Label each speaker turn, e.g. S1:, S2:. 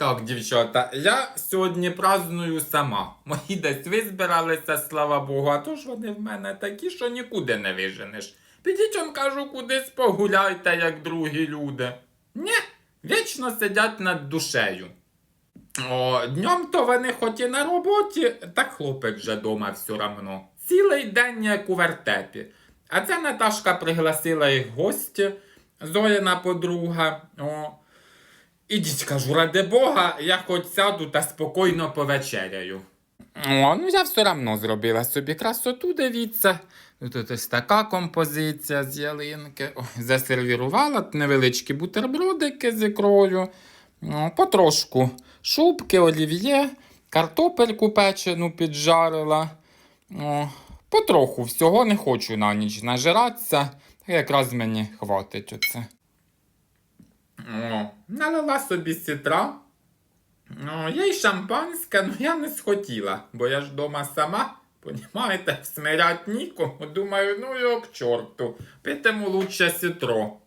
S1: Так, дівчата, я сьогодні праздную сама. Мої десь визбиралися, слава Богу, а то ж вони в мене такі, що нікуди не виженеш. Підіть, он кажу, кудись погуляйте, як другі люди. Ні, вічно сидять над душею. О, днем то вони хоч і на роботі, так хлопець вже дома все равно. Цілий день як у вертепі. А це Наташка пригласила їх гості, Зоїна подруга. О. Ідіть, кажу, ради Бога, я хоч сяду та спокійно повечеряю. О, ну я все равно зробила собі красоту, дивіться. Тут ось така композиція з ялинки. Ой, засервірувала невеличкі бутербродики з ікрою. О, потрошку шубки, олів'є, картопельку печену піджарила. О, потроху всього не хочу на ніч нажиратися. Якраз мені хватить оце. О, налила собі сітра. О, я й шампанське, ну я не схотіла, бо я ж дома сама, понімаєте, смирять нікому. Думаю, ну його к чорту, питиму лучше сітро.